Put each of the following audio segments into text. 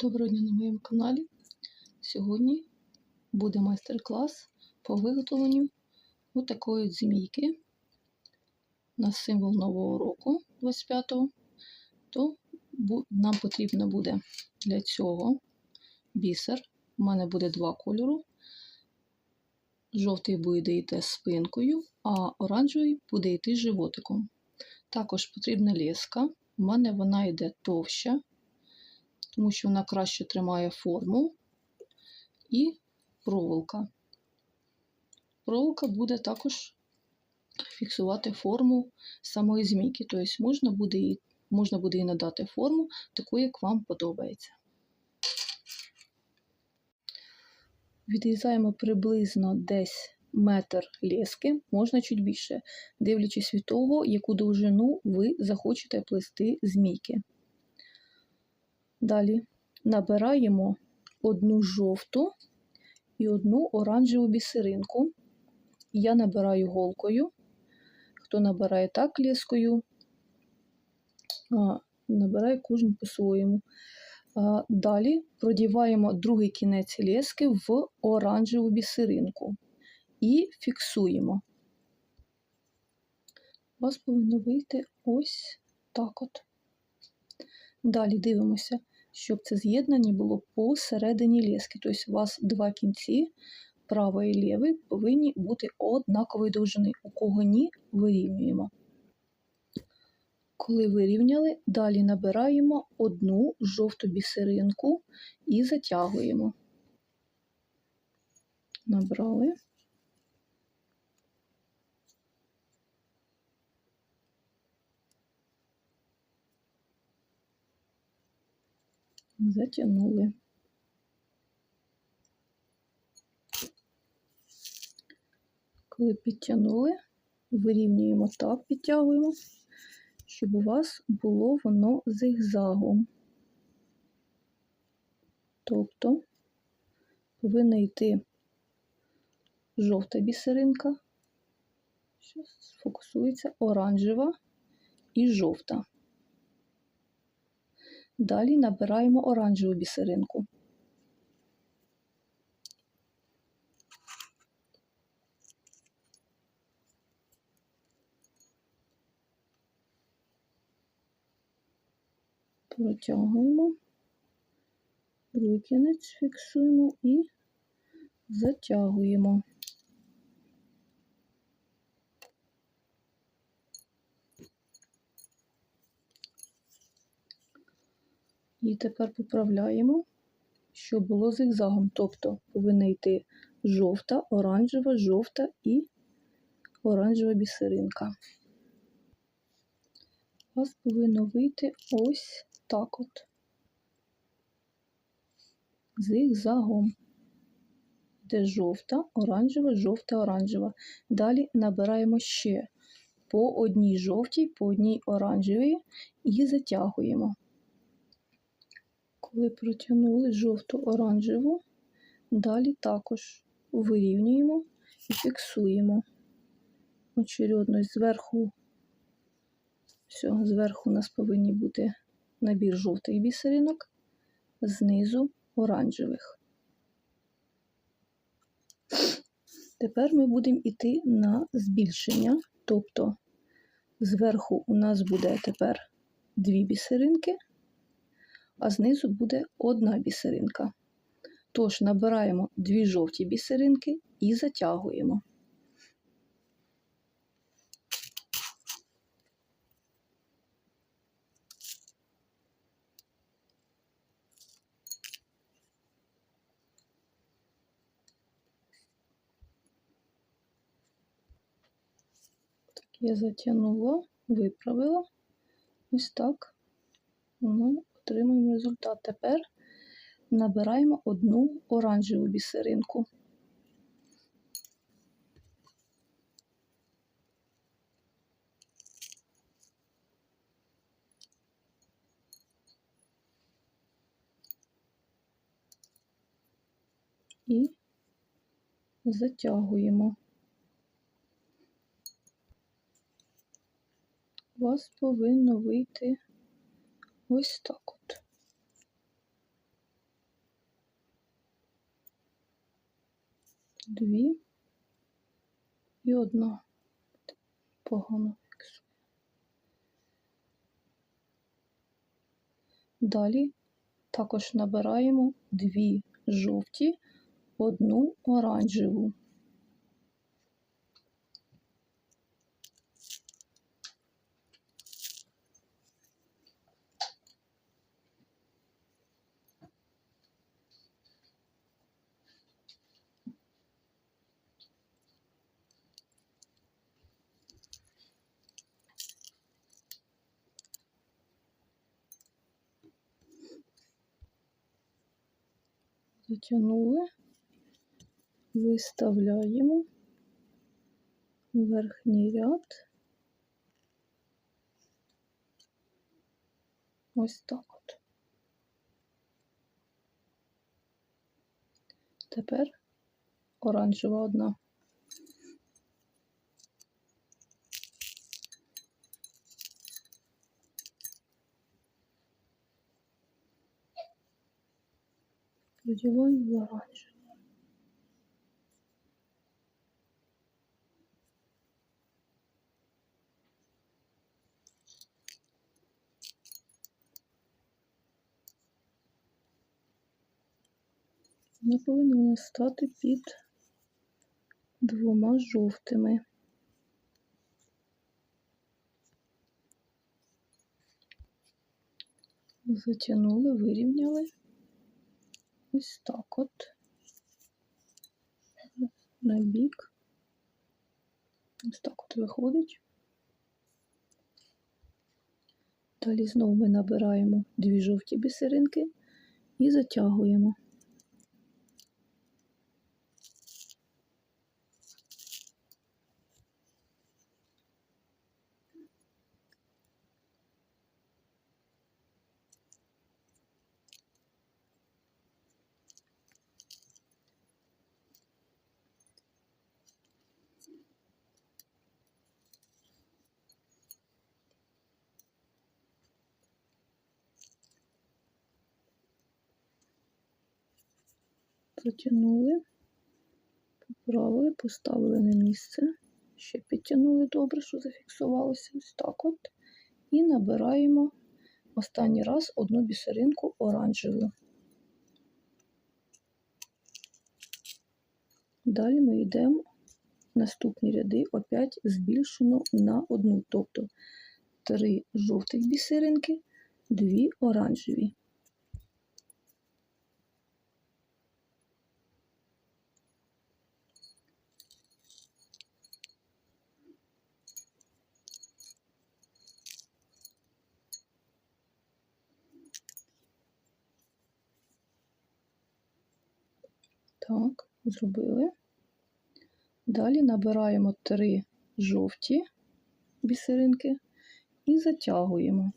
Доброго дня на моєму каналі. Сьогодні буде майстер-клас по виготовленню ось такої змійки на символ Нового року 25-го. То нам потрібно буде для цього бісер. У мене буде два кольору. Жовтий буде йти спинкою, а оранжевий буде йти животиком. Також потрібна леска. У мене вона йде товща тому що вона краще тримає форму і проволока. Проволока буде також фіксувати форму самої змійки, тобто можна буде їй, можна буде їй надати форму таку, як вам подобається. Відрізаємо приблизно десь метр лески, можна чуть більше, дивлячись від того, яку довжину ви захочете плести змійки. Далі набираємо одну жовту і одну оранжеву бісеринку. Я набираю голкою. Хто набирає так ліскою, набирає кожен по-своєму. Далі продіваємо другий кінець лески в оранжеву бісеринку і фіксуємо. У вас повинно вийти ось так от. Далі дивимося, щоб це з'єднання було посередині лески. Тобто у вас два кінці, правий і лівий, повинні бути однакової довжини. У кого ні, вирівнюємо. Коли вирівняли, далі набираємо одну жовту бісеринку і затягуємо. Набрали. Затягнули. Коли підтягнули, вирівнюємо так, підтягуємо, щоб у вас було воно зигзагом. Тобто повинна йти жовта бісеринка, що сфокусується оранжева і жовта. Далі набираємо оранжеву бісеринку. Протягуємо, другий фіксуємо і затягуємо. І тепер поправляємо, щоб було зигзагом. Тобто повинна йти жовта, оранжева, жовта і оранжева бісеринка. У вас повинно вийти ось так от. Зигзагом. Де жовта, оранжева, жовта, оранжева. Далі набираємо ще по одній жовтій, по одній оранжевій і затягуємо. Коли протягнули жовту оранжеву, далі також вирівнюємо і фіксуємо. Очередність зверху, все, зверху у нас повинні бути набір жовтих бісеринок, знизу оранжевих. Тепер ми будемо йти на збільшення, тобто зверху у нас буде тепер дві бісеринки а знизу буде одна бісеринка. Тож набираємо дві жовті бісеринки і затягуємо. Так, я затягнула, виправила. Ось так отримуємо результат. Тепер набираємо одну оранжеву бісеринку. І затягуємо. У вас повинно вийти Ось так от. Дві і одна погано фіксує. Далі також набираємо дві жовті, одну оранжеву. Затягнули, виставляємо верхній ряд. Ось так от. Тепер оранжева одна. Продіваємо в оранжеву. Вона повинна стати під двома жовтими. Затягнули, вирівняли. Ось так от. На бік. Ось так от виходить. Далі знову ми набираємо дві жовті бісеринки і затягуємо. Затягнули, поправили, поставили на місце. Ще підтягнули добре, що зафіксувалося ось так от. І набираємо останній раз одну бісеринку оранжеву. Далі ми йдемо наступні ряди, опять збільшено на одну, тобто три жовтих бісеринки, дві оранжеві. Так, зробили. Далі набираємо три жовті бісеринки і затягуємо.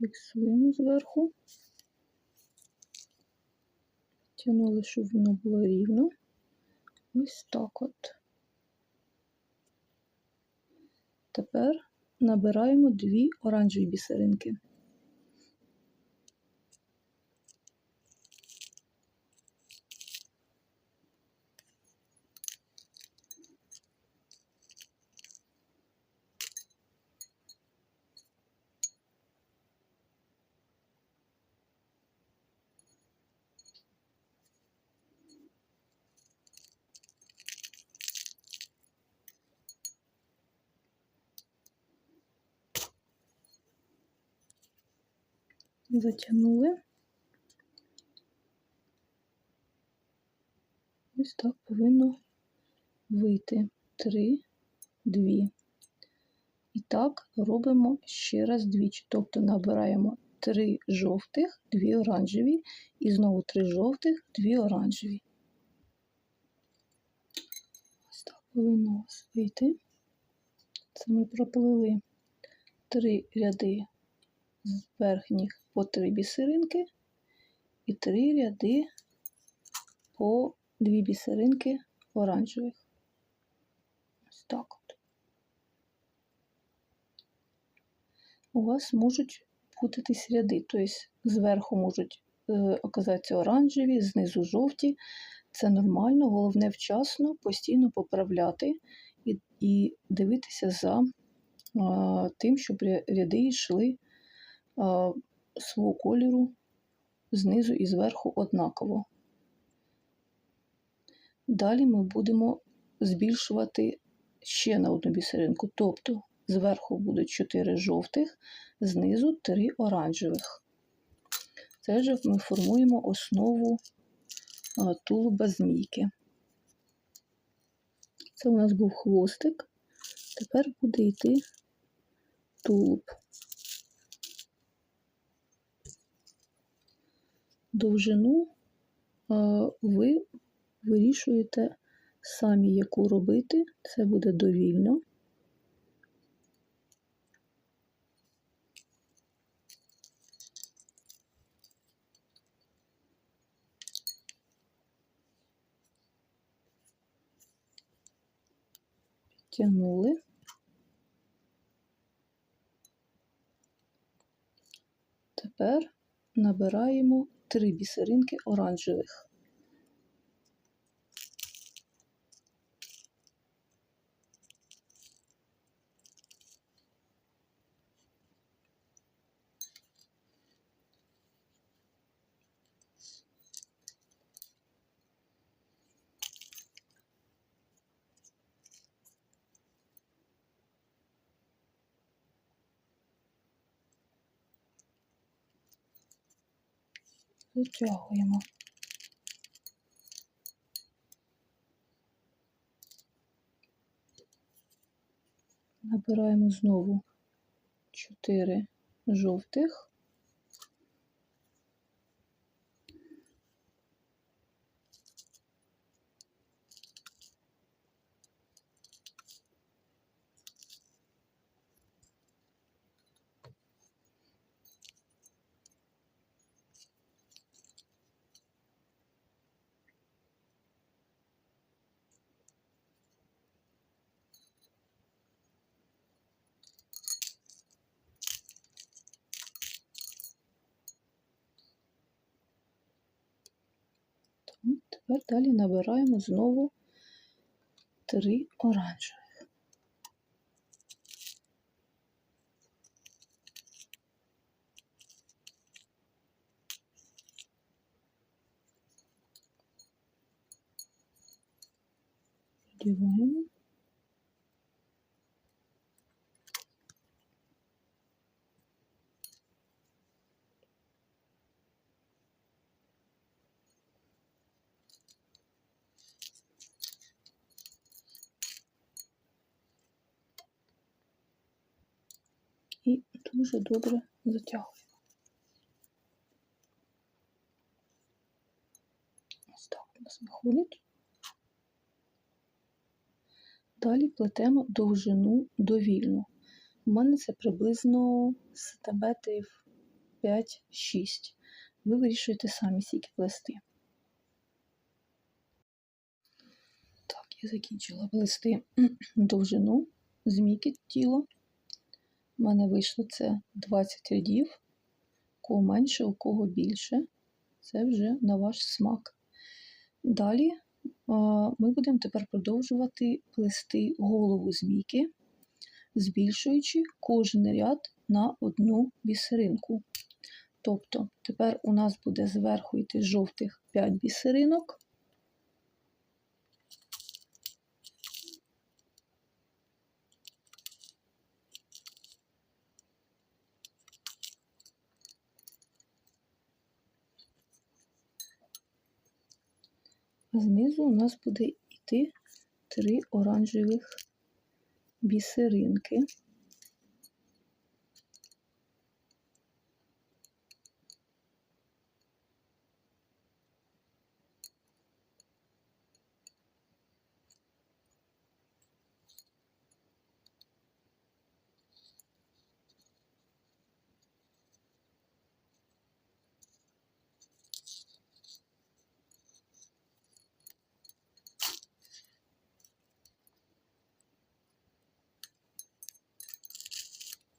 Фіксуємо зверху. Тянули, щоб воно було рівно. Ось так от. Тепер набираємо дві оранжеві бісеринки. Затягнули. Ось так повинно вийти. Три, дві. І так робимо ще раз двічі. Тобто набираємо три жовтих, дві оранжеві, і знову три жовтих, дві оранжеві. Ось так повинно вийти. Це ми проплили три ряди з верхніх по три бісеринки і три ряди по дві бісеринки оранжевих. Ось так от. У вас можуть путатись ряди, тобто зверху можуть е, оказатися оранжеві, знизу жовті. Це нормально, головне вчасно постійно поправляти і, і дивитися за а, тим, щоб ряди йшли свого кольору знизу і зверху однаково. Далі ми будемо збільшувати ще на одну бісеринку, тобто зверху будуть 4 жовтих, знизу 3 оранжевих. Це вже ми формуємо основу тулуба змійки. Це у нас був хвостик, тепер буде йти тулуб. Довжину ви вирішуєте самі, яку робити. Це буде довільно. Підтягнули. Тепер набираємо три бісеринки оранжевих. Витягуємо. Набираємо знову 4 жовтих. Так, Тепер далі набираємо знову 3 оранжевих. Вдіваємо. і дуже добре затягуємо. Ось так у нас виходить. Далі плетемо довжину довільну. У мене це приблизно сантиметрів 5-6. Ви вирішуєте самі скільки плести. Так, я закінчила плести довжину змійки тіла. У мене вийшло це 20 рядів, у кого менше, у кого більше. Це вже на ваш смак. Далі ми будемо тепер продовжувати плести голову змійки, збільшуючи кожен ряд на одну бісеринку. Тобто тепер у нас буде зверху йти жовтих 5 бісеринок. Знизу у нас буде йти три оранжевих бісеринки.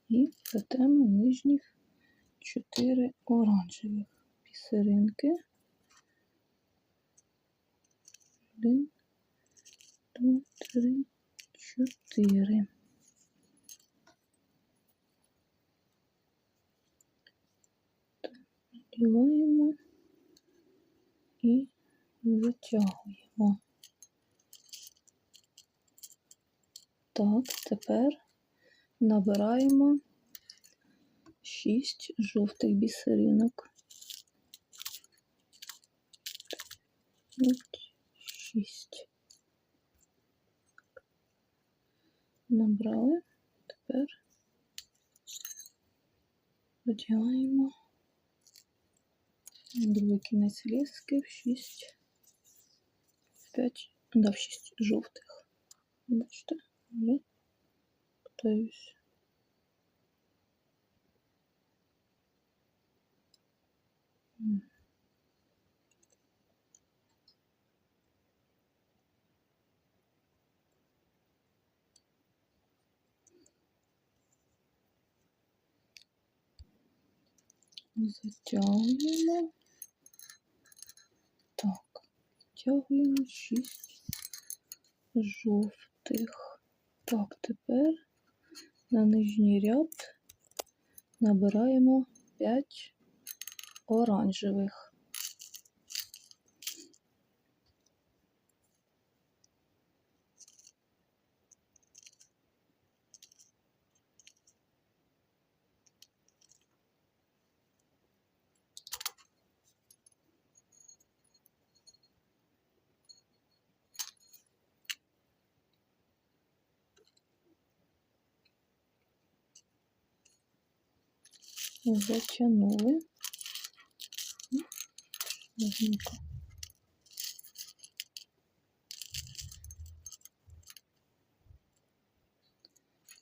Плетемо нижніх 4 оранжевих бісеринки. Один, два, три, чотири. Надіваємо і затягуємо. Так, тепер набираємо 6 жовтих бісеринок. 6. Набрали. Тепер одягаємо другий кінець ліски в 6, 5, да, в 6 жовтих. Бачите, вже питаюсь. Затягуємо. Так, затягуємо 6 жовтих. Так, тепер на нижній ряд набираємо 5 оранжевих. Нежненько.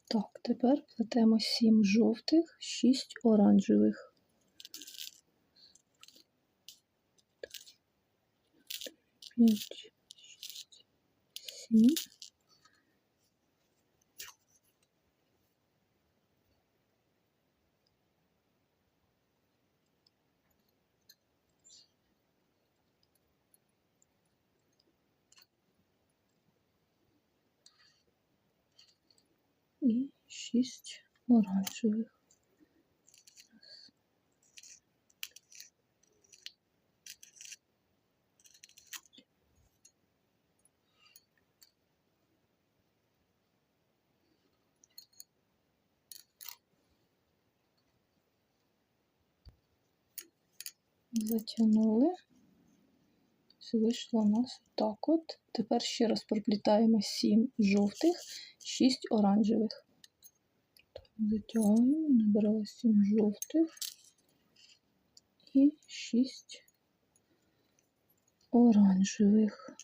Так, тепер плетемо 7 жовтих, 6 оранжевих. П'ять, шість, сім. 6 оранжевих. Затягнули. Вийшло у нас так от. Тепер ще раз проплітаємо 7 жовтих, 6 оранжевих. Затягуємо, набирала 7 жовтих і 6 оранжевих.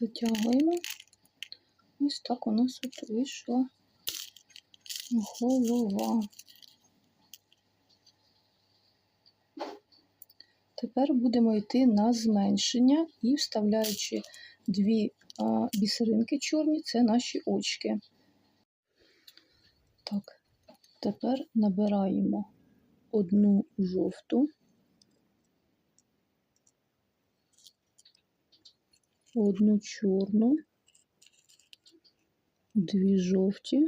Затягуємо. Ось так у нас от вийшла голова. Тепер будемо йти на зменшення і вставляючи дві бісеринки чорні, це наші очки. Так, тепер набираємо одну жовту, одну чорну, дві жовті.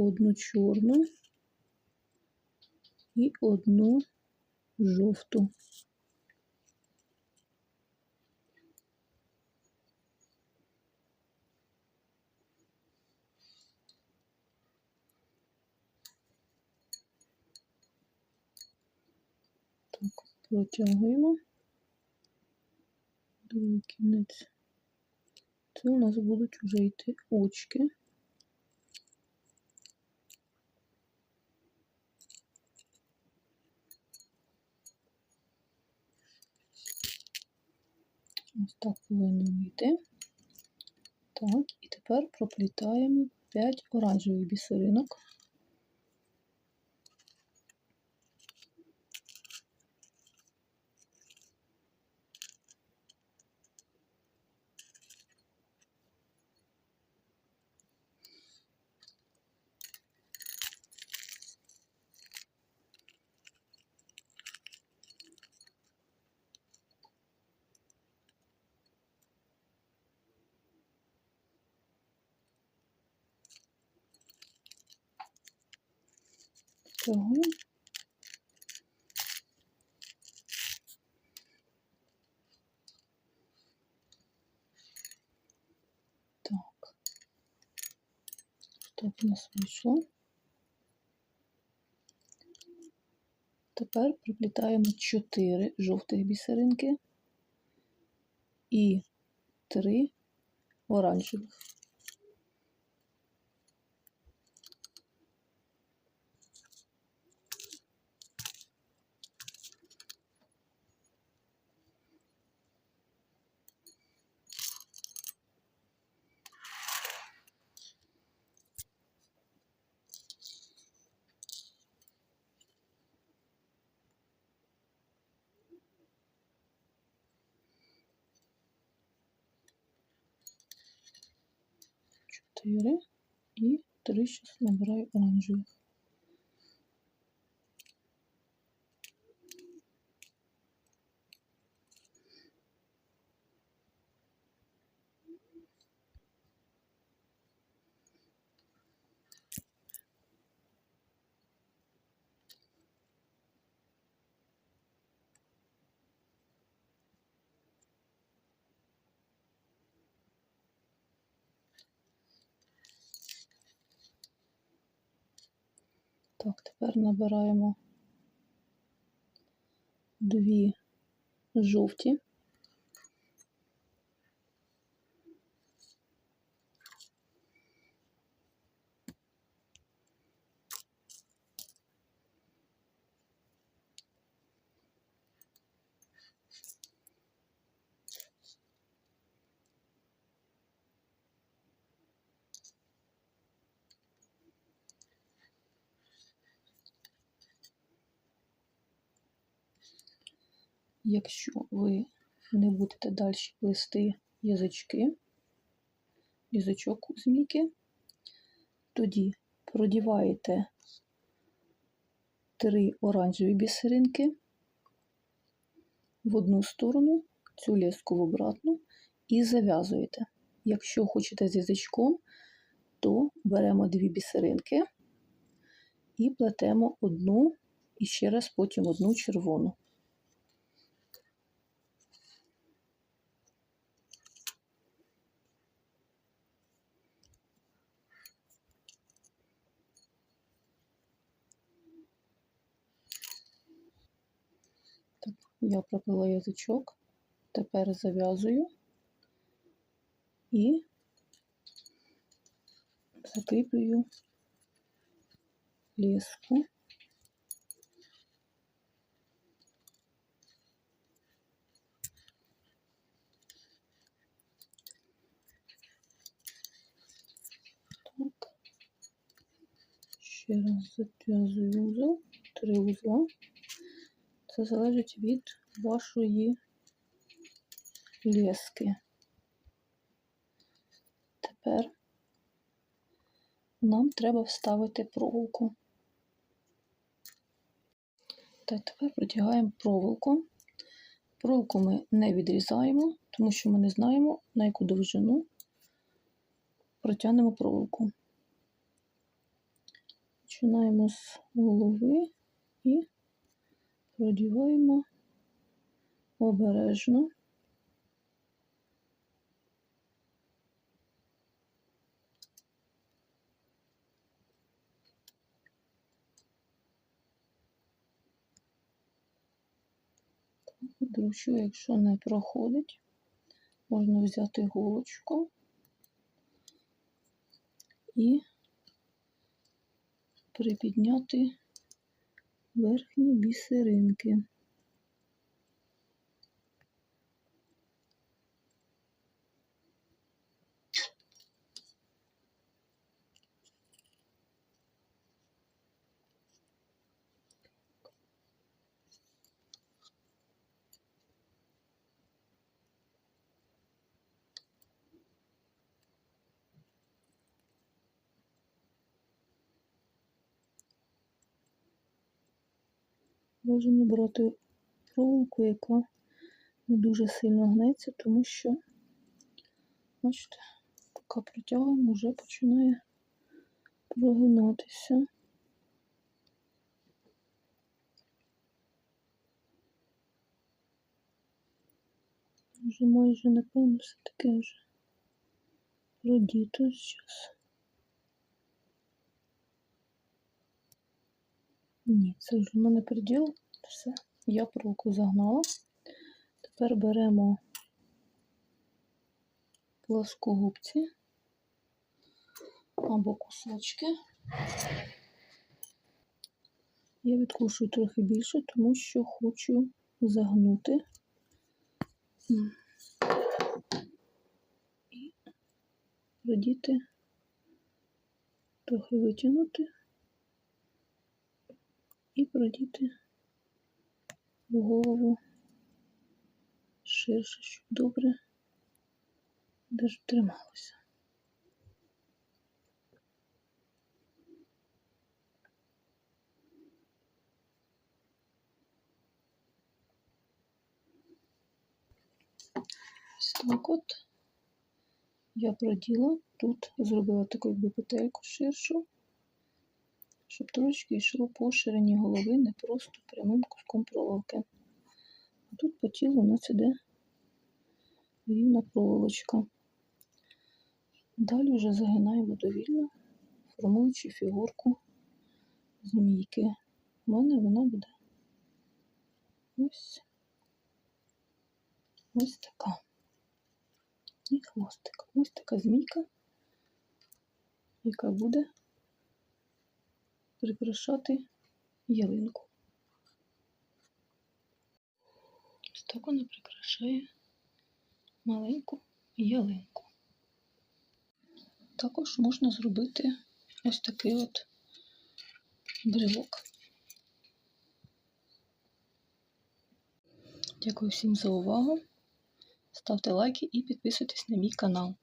Одну чорну і одну жовту. Так, протягуємо другий кінець. Це у нас будуть вже йти очки. Ось так повинно вийти. Так, і тепер проплітаємо 5 оранжевих бісеринок. Цього. Так. Що у нас вийшло? Тепер приплітаємо 4 жовтих бісеринки і 3 оранжевих. Три зараз набираю оранжевих. Так, тепер набираємо дві жовті. Якщо ви не будете далі плести язички, язичок у тоді продіваєте три оранжеві бісеринки в одну сторону, цю леску в обратну і зав'язуєте. Якщо хочете з язичком, то беремо дві бісеринки і плетемо одну і ще раз потім одну червону. Так, я проплела язичок, тепер зав'язую і закріплюю леску. Так. Ще раз зав'язую узол, три узла. Це залежить від вашої лески. Тепер нам треба вставити проволоку. Так, тепер протягаємо проволоку. Проволоку ми не відрізаємо, тому що ми не знаємо, на яку довжину протягнемо проволоку. Починаємо з голови і продіваємо обережно. Дручу, якщо не проходить, можна взяти голочку і припідняти верхні бісеринки. Бажано брати проволоку, яка не дуже сильно гнеться, тому що, бачите, поки протягуємо, вже починає прогинатися. Вже майже, напевно, все таке вже родіто зараз. Ні, це вже в мене приділ. Все, я проволоку загнала. Тепер беремо плоскогубці або кусочки. Я відкушую трохи більше, тому що хочу загнути і продіти, трохи витягнути і продіти голову. Ширше, щоб добре. Даже трималося. Ось так от. Я проділа, тут зробила таку якби ширшу, щоб трошки йшло по ширині голови, не просто прямим куском проволоки. А тут по тілу у нас іде рівна проволочка. Далі вже загинаємо довільно, формуючи фігурку змійки. У мене вона буде ось ось така. І хвостик. Ось така змійка, яка буде прикрашати ялинку. Ось так вона прикрашає маленьку ялинку. Також можна зробити ось такий от брелок. Дякую всім за увагу. Ставте лайки і підписуйтесь на мій канал.